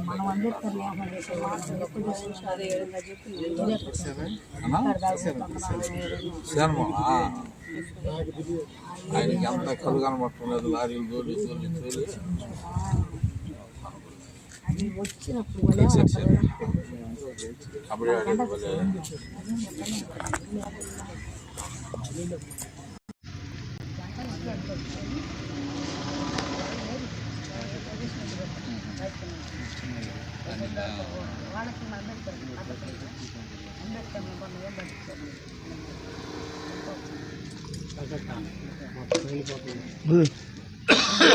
మనం అంబేద్కర్ న్యాయం చేసే మాత్రం ఎప్పుడు చూసినా అదే ఏడుగా చెప్పి శర్మలా ఆయనకి ఎంత కళ్ళు కనబట్టలేదు లారీలు తోలి తోలి తోలి. అది వచ్చినప్పుడు. కబడ్డీ ఆడేది భలే. వాళ్ళకి మన అంబేద్కర్ పద్ధతులు. అంబేద్కర్ నెంబర్ ఏం పట్టించారు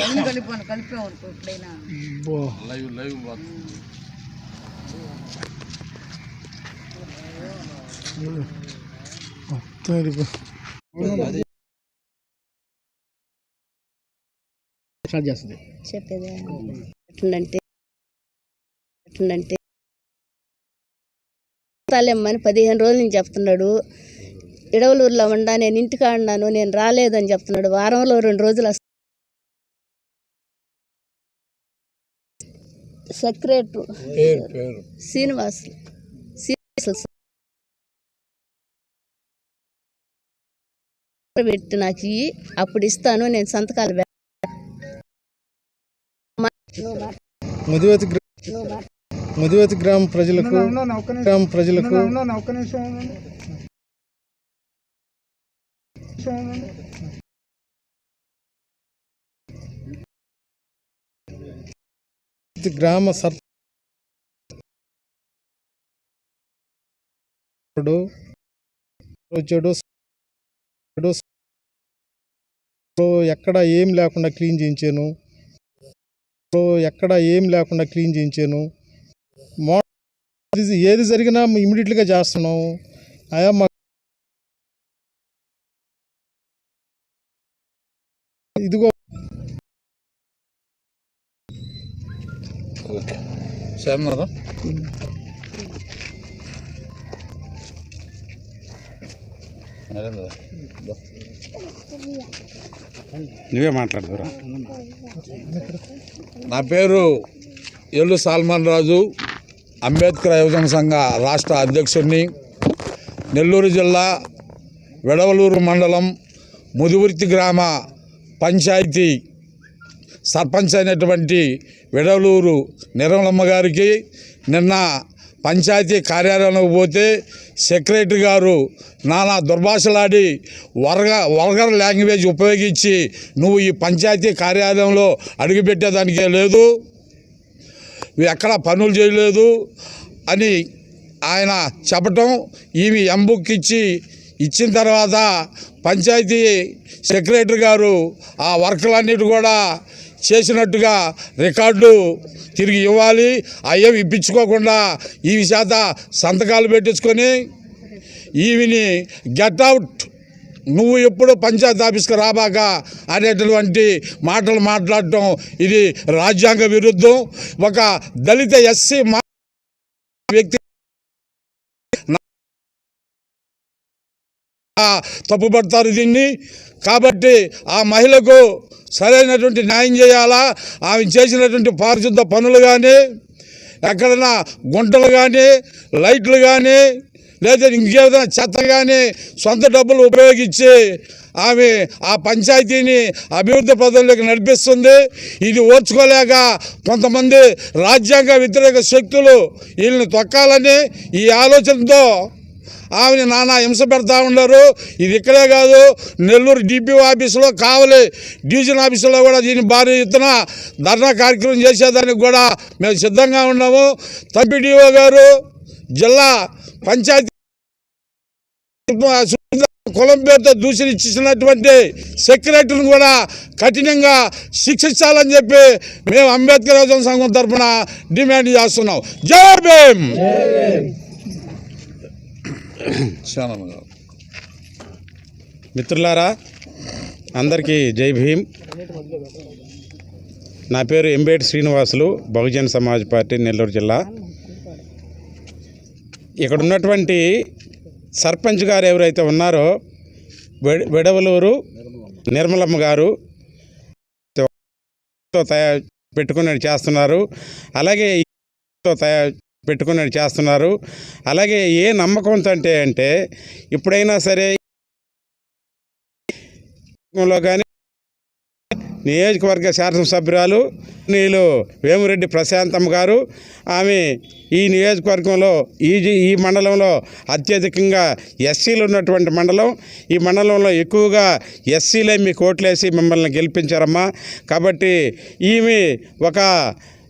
ఎన్ని కలిపాను కలిపామనుకో ఎప్పుడైనా లైవ్ లైవ్ పోతుంది. start చేస్తుంది. చెప్పేది. ఎట్లంటే ఎట్లంటే తాలేమ్మని పదిహేను రోజుల నుంచి చెప్తున్నాడు. ఇడవలూరులో ఉండా నేను ఇంటికాడ ఉన్నాను నేను రాలేదని చెప్తున్నాడు. వారంలో రెండు రోజులు వస్తా సెక్రటరీ. శ్రీనివాస్. శ్రీనివాస్ పెట్టి నాకు అప్పుడు ఇస్తాను నేను సంతకాలు మధువతి గ్రామ ప్రజలకు గ్రామ ప్రజలకు గ్రామ సర్ వచ్చాడు. వచ్చాడు. ఎక్కడ ఏం లేకుండా క్లీన్ చేయించాను. ఎక్కడ ఏం లేకుండా క్లీన్ చేయించాను. ఏది జరిగినా ఇమీడియట్గా చేస్తున్నాం. అయా మా ఇదిగో నువ్వే మాట్లాడదురా. నా పేరు ఎల్లు సల్మాన్ రాజు అంబేద్కర్ యువజన సంఘ రాష్ట్ర అధ్యక్షుడిని. నెల్లూరు జిల్లా వెడవలూరు మండలం ముదివర్తి గ్రామ పంచాయతీ సర్పంచ్ అయినటువంటి వెడవలూరు నిర్మలమ్మ గారికి నిన్న పంచాయతీ కార్యాలయంలోకి పోతే సెక్రటరీ గారు నానా దుర్భాషలాడి వరగ వల్గర్ లాంగ్వేజ్ ఉపయోగించి నువ్వు ఈ పంచాయతీ కార్యాలయంలో అడుగుపెట్టేదానికే లేదు నువ్వు ఎక్కడ పనులు చేయలేదు అని ఆయన చెప్పటం ఈమె ఎంబుక్ ఇచ్చి ఇచ్చిన తర్వాత పంచాయతీ సెక్రటరీ గారు ఆ వర్కులన్నిటి కూడా చేసినట్టుగా రికార్డు తిరిగి ఇవ్వాలి. అయ్యేవి ఇప్పించుకోకుండా ఈ చేత సంతకాలు పెట్టించుకొని ఈవిని గెట్ అవుట్. నువ్వు ఎప్పుడు పంచాయతీ ఆఫీస్కి రాబాక అనేటటువంటి మాటలు మాట్లాడటం ఇది రాజ్యాంగ విరుద్ధం. ఒక దళిత ఎస్సీ మా వ్యక్తి తప్పుపడతారు దీన్ని. కాబట్టి ఆ మహిళకు సరైనటువంటి న్యాయం చేయాలా? ఆమె చేసినటువంటి పారిశుద్ధ పనులు కానీ ఎక్కడైనా గుంటలు కానీ లైట్లు కానీ లేదా ఇంకేదైనా చెత్త కానీ సొంత డబ్బులు ఉపయోగించి ఆమె ఆ పంచాయతీని అభివృద్ధి పదంలోకి నడిపిస్తుంది. ఇది ఓర్చుకోలేక కొంతమంది రాజ్యాంగ వ్యతిరేక శక్తులు వీళ్ళని తొక్కాలని ఈ ఆలోచనతో ఆమెని నానా హింస పెడతా ఉన్నారు. ఇది ఇక్కడే కాదు నెల్లూరు డిపిఓ ఆఫీసులో కావలి డివిజన్ ఆఫీసులో కూడా దీని భారీ ఎత్తున ధర్నా కార్యక్రమం చేసేదానికి కూడా మేము సిద్ధంగా ఉన్నాము. తప్పిడిఓ గారు జిల్లా పంచాయతీ కులం పేరుతో దూషణ ఇచ్చినటువంటి సెక్రటరీని కూడా కఠినంగా శిక్షించాలని చెప్పి మేము అంబేద్కర్ యోజన సంఘం తరఫున డిమాండ్ చేస్తున్నాం. జై భీమ్! శానమ్మ గారు మిత్రులారా అందరికీ జై భీమ్. నా పేరు ఎంబేటి శ్రీనివాసులు బహుజన్ సమాజ్ పార్టీ నెల్లూరు జిల్లా. ఇక్కడ ఉన్నటువంటి సర్పంచ్ గారు ఎవరైతే ఉన్నారో వెడవలూరు నిర్మలమ్మ గారు తయారు పెట్టుకుని చేస్తున్నారు. అలాగే తయారు పెట్టుకుని చేస్తున్నారు. అలాగే ఏ నమ్మకంతో అంటే అంటే ఇప్పుడైనా సరే లో కానీ నియోజకవర్గ శాసనసభ్యురాలు నీళ్ళు వేమిరెడ్డి ప్రశాంతమ్మ గారు ఆమె ఈ నియోజకవర్గంలో ఈ ఈ మండలంలో అత్యధికంగా ఎస్సీలు ఉన్నటువంటి మండలం. ఈ మండలంలో ఎక్కువగా ఎస్సీలే మీకు ఓట్లేసి మిమ్మల్ని గెలిపించారమ్మా. కాబట్టి ఈమె ఒక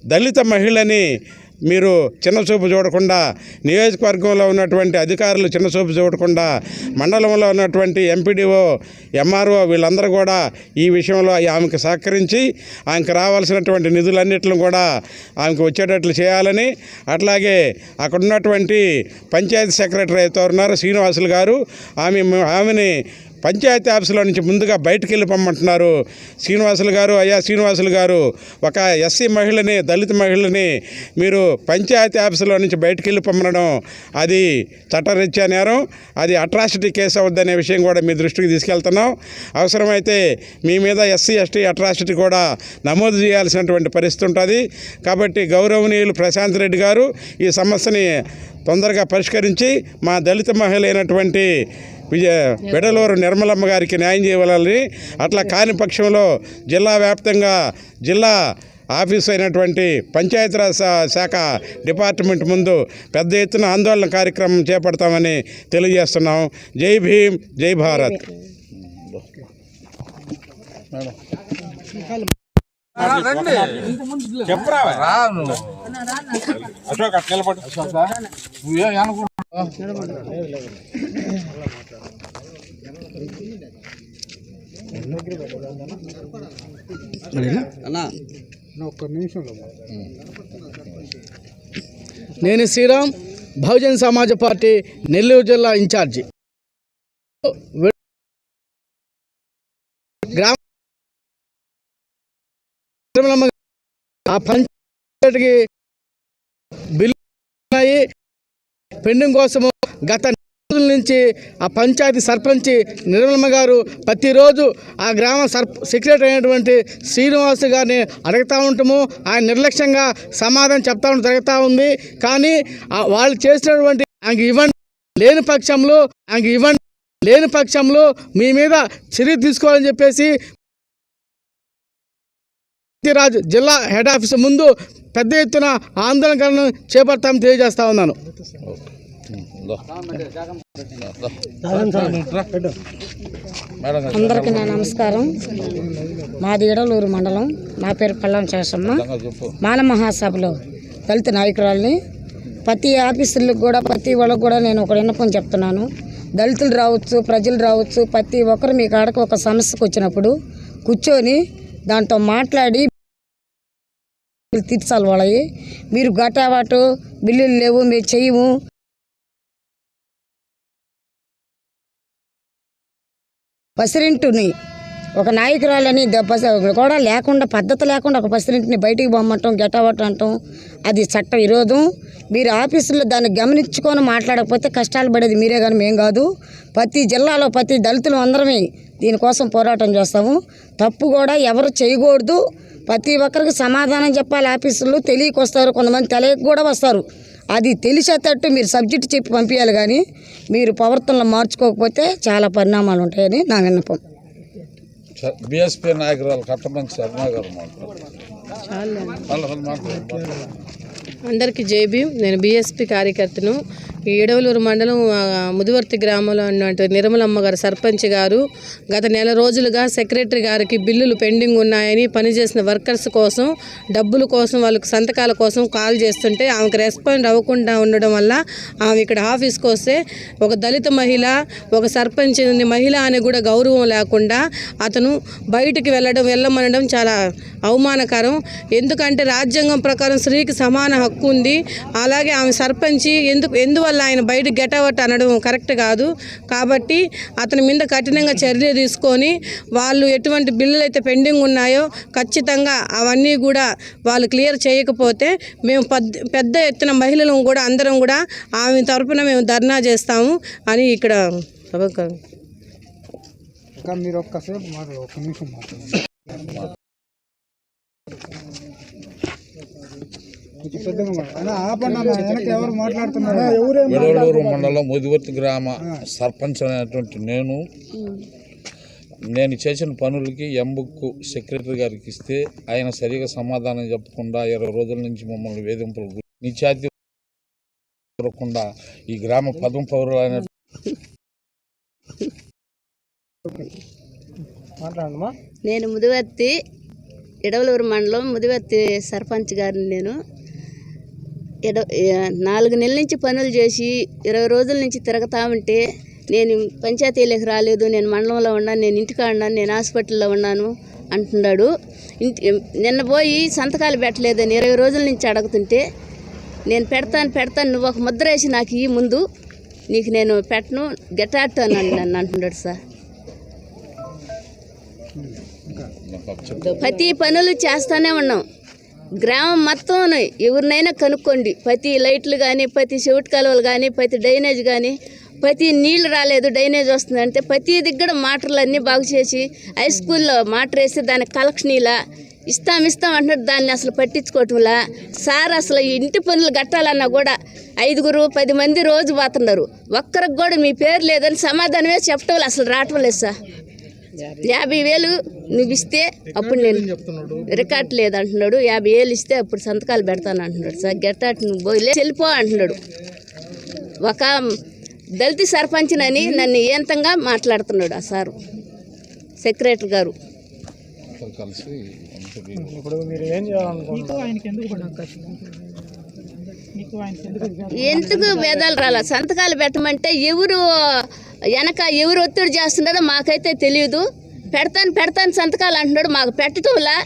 దళిత మహిళని మీరు చిన్నచూపు చూడకుండా నియోజకవర్గంలో ఉన్నటువంటి అధికారులు చిన్నచూపు చూడకుండా మండలంలో ఉన్నటువంటి ఎంపీడీఓ ఎంఆర్ఓ వీళ్ళందరూ కూడా ఈ విషయంలో ఆమెకు సహకరించి ఆమెకు రావాల్సినటువంటి నిధులన్నింటిని కూడా ఆమెకు వచ్చేటట్లు చేయాలని అట్లాగే అక్కడ ఉన్నటువంటి పంచాయతీ సెక్రటరీ అయితే ఉన్నారు శ్రీనివాసులు గారు. ఆమె ఆమెని పంచాయతీ ఆఫీసులో నుంచి ముందుగా బయటికి వెళ్ళి పొమ్మంటున్నారు. శ్రీనివాసులు గారు అయ్యా శ్రీనివాసులు గారు ఒక ఎస్సీ మహిళని దళిత మహిళని మీరు పంచాయతీ ఆఫీసులో నుంచి బయటికి వెళ్ళి పొమ్మనడం అది చట్టరీత్యా నేరం అది అట్రాసిటీ కేసు అవద్దనే విషయం కూడా మీ దృష్టికి తీసుకెళ్తున్నాం. అవసరమైతే మీ మీద ఎస్సీ ఎస్టీ అట్రాసిటీ కూడా నమోదు చేయాల్సినటువంటి పరిస్థితి ఉంటుంది. కాబట్టి గౌరవనీయులు ప్రశాంత్ రెడ్డి గారు ఈ సమస్యని తొందరగా పరిష్కరించి మా దళిత మహిళ అయినటువంటి విజయ వెడలూరు నిర్మలమ్మ గారికి న్యాయం చేయవాలని అట్లా కాని పక్షంలో జిల్లా వ్యాప్తంగా జిల్లా ఆఫీసు అయినటువంటి పంచాయతీరాజ్ శా- శాఖ డిపార్ట్మెంట్ ముందు పెద్ద ఎత్తున ఆందోళన కార్యక్రమం చేపడతామని తెలియజేస్తున్నాం. జై భీమ్ జై భారత్. నేను శ్రీరామ్ బహుజన్ సమాజ్ పార్టీ నెల్లూరు జిల్లా ఇన్ఛార్జి. గ్రామ ఆ పంచాయతీకి బిల్లు ఉన్నాయి. పెండింగ్ కోసము గత రోజుల నుంచి ఆ పంచాయతీ సర్పంచ్ నిర్మలమ్మ గారు ప్రతిరోజు ఆ గ్రామ సర్ప సెక్రటరీ అయినటువంటి శ్రీనివాస్ గారిని అడుగుతూ ఉంటాము. ఆయన నిర్లక్ష్యంగా సమాధానం చెప్తా జరుగుతూ ఉంది. కానీ వాళ్ళు చేసినటువంటి ఆయనకి ఇవ్వండి లేని పక్షంలో ఆయనకి ఇవ్వండి లేని పక్షంలో మీ మీద చర్య తీసుకోవాలని చెప్పేసి రాజు జిల్లా హెడ్ ఆఫీస్ ముందు పెద్ద ఎత్తున ఆందోళనకరణను చేపడతామని తెలియజేస్తా ఉన్నాను. అందరికీ నా నమస్కారం. మాది ఇడలూరు మండలం. నా పేరు పల్లం చేసమ్మ. మాన మహాసభలో దళిత నాయకురాలని ప్రతి ఆఫీసులకు కూడా ప్రతి వాళ్ళకు కూడా నేను ఒక విన్నపం చెప్తున్నాను. దళితులు రావచ్చు ప్రజలు రావచ్చు ప్రతి ఒక్కరు మీ కాడకు ఒక సమస్యకు వచ్చినప్పుడు కూర్చొని దాంతో మాట్లాడి తీర్చాలి వాళ్ళవి. మీరు గటావాటు బిల్లులు లేవు మీరు చెయ్యము పసిరింటుని ఒక నాయకురాలని కూడా లేకుండా పద్ధతి లేకుండా ఒక పసిరింటిని బయటికి పొమ్మటం గెటవటం అంటాం. అది చట్ట విరోధం. మీరు ఆఫీసులో దాన్ని గమనించుకొని మాట్లాడకపోతే కష్టాలు పడేది మీరే కానీ మేం కాదు. ప్రతి జిల్లాలో ప్రతి దళితులు అందరమే దీనికోసం పోరాటం చేస్తాము. తప్పు కూడా ఎవరు చేయకూడదు. ప్రతి ఒక్కరికి సమాధానం చెప్పాలి ఆఫీసుల్లో తెలియకొస్తారు కొంతమంది తెలియక కూడా వస్తారు. అది తెలిసేటట్టు మీరు సబ్జెక్ట్ చెప్పి పంపించాలి కానీ మీరు ప్రవర్తనలు మార్చుకోకపోతే చాలా పరిణామాలు ఉంటాయని నా విన్నపం. బిఎస్పీ నాయకురాలు కట్టమంచి శర్మ గారు మాట్లాడారు అందరికీ జై భీమ్. నేను బీఎస్పీ కార్యకర్తను ఏడవలూరు మండలం ముదివర్తి గ్రామంలో ఉన్నటువంటి నిర్మలమ్మ గారు సర్పంచ్ గారు గత నెల రోజులుగా సెక్రటరీ గారికి బిల్లులు పెండింగ్ ఉన్నాయని పనిచేసిన వర్కర్స్ కోసం డబ్బుల కోసం వాళ్ళకి సంతకాల కోసం కాల్ చేస్తుంటే ఆమెకు రెస్పాండ్ అవ్వకుండా ఉండడం వల్ల ఆమె ఇక్కడ ఆఫీస్కి వస్తే ఒక దళిత మహిళ ఒక సర్పంచ్ మహిళ అని కూడా గౌరవం లేకుండా అతను బయటికి వెళ్ళడం వెళ్ళమనడం చాలా అవమానకరం. ఎందుకంటే రాజ్యాంగం ప్రకారం స్త్రీకి సమాన హక్కు ఉంది. అలాగే ఆమె సర్పంచి ఎందుకు ఎందువల్ల ఆయన బయట గెటౌట్ అనడం కరెక్ట్ కాదు. కాబట్టి అతని మీద కఠినంగా చర్య తీసుకొని వాళ్ళు ఎటువంటి బిల్లులు అయితే పెండింగ్ ఉన్నాయో ఖచ్చితంగా అవన్నీ కూడా వాళ్ళు క్లియర్ చేయకపోతే మేము పెద్ద పెద్ద ఎత్తున మహిళలను కూడా అందరం కూడా ఆమె తరపున మేము ధర్నా చేస్తాము అని ఇక్కడ మీరు ఒక్కసేపు మాట్లాడు ఒక్క నిమిషం మాట్లాడు. వెడవలూరు మండలం ముదివర్తి గ్రామ సర్పంచ్ అనేటువంటి నేను నేను చేసిన పనులకి ఎంబుక్ సెక్రటరీ గారికి ఇస్తే ఆయన సరిగా సమాధానం చెప్పకుండా ఇరవై రోజుల నుంచి మమ్మల్ని వేధింపులు నిత్యాతి దొరకకుండా ఈ గ్రామ పదం పౌరులైన నేను ముదివర్తి ఇడవలూరు మండలం ముదివర్తి సర్పంచ్ గారిని నేను ఇడ నాలుగు నెలల నుంచి పనులు చేసి ఇరవై రోజుల నుంచి తిరగతా ఉంటే నేను పంచాయతీలకు రాలేదు నేను మండలంలో ఉన్నాను నేను ఇంటికాడ ఉన్నాను నేను హాస్పిటల్లో ఉన్నాను అంటున్నాడు. ఇంటి నిన్న పోయి సంతకాలు పెట్టలేదని ఇరవై రోజుల నుంచి అడుగుతుంటే నేను పెడతాను పెడతాను నువ్వు ఒక ముద్ర వేసి నాకు ఈ ముందు నీకు నేను పెట్టను గెటాట్ అని నన్ను అంటున్నాడు సార్. ప్రతి పనులు చేస్తానే ఉన్నాం. గ్రామం మొత్తం ఎవరినైనా కనుక్కోండి. ప్రతి లైట్లు కానీ ప్రతి చెవిటి కాలువలు కానీ ప్రతి డ్రైనేజ్ కానీ ప్రతి నీళ్ళు రాలేదు డ్రైనేజ్ వస్తుందంటే ప్రతి దగ్గర మాటర్లు అన్నీ బాగు చేసి హై స్కూల్లో మాటర్ వేసి దానికి కలెక్షన్ ఇలా ఇస్తాం ఇస్తాం అంటున్నారు. దాన్ని అసలు పట్టించుకోవటంలా. సార్ అసలు ఇంటి పనులు కట్టాలన్నా కూడా ఐదుగురు పది మంది రోజు పోతున్నారు. ఒక్కరికి కూడా మీ పేరు లేదని సమాధానమే చెప్పటం అసలు రావటం లేదు సార్. యాభై వేలు నువ్వు ఇస్తే అప్పుడు నేను రికార్డ్ లేదు అంటున్నాడు యాభై వేలు ఇస్తే అప్పుడు సంతకాలు పెడతాను అంటున్నాడు. సార్ గెట్టాట్ నువ్వు పోయి వెళ్ళిపో అంటున్నాడు. ఒక దళిత సర్పంచ్నని నన్ను ఏంతంగా మాట్లాడుతున్నాడు ఆ సారు సెక్రటరీ గారు. కలిసి ఎందుకు భేదాలు రాలా? సంతకాలు పెట్టమంటే ఎవరు వెనక ఎవరు ఒత్తిడి చేస్తున్నారో మాకైతే తెలియదు పెడతాను పెడతాను సంతకాలు అంటున్నాడు. మాకు పెట్టడంలా.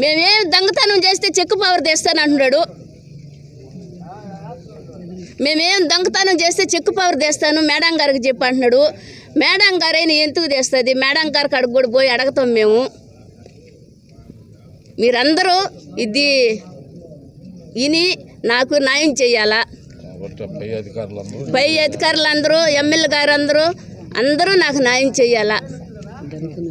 మేమేం దొంగతనం చేస్తే చెక్కు పవర్ తెస్తాను అంటున్నాడు. మేమేం దొంగతనం చేస్తే చెక్కు పవర్ తెస్తాను మేడం గారికి చెప్పి అంటున్నాడు. మేడం గారైనా ఎందుకు తెస్తుంది? మేడం గారికి అడుగు కూడా పోయి అడగతాం మేము. మీరందరూ ఇది ఇని నాకు న్యాయం చేయాలా? పై అధికారులందరూ పై అధికారులు అందరూ ఎమ్మెల్యే గారు అందరూ అందరూ నాకు న్యాయం చేయాలా?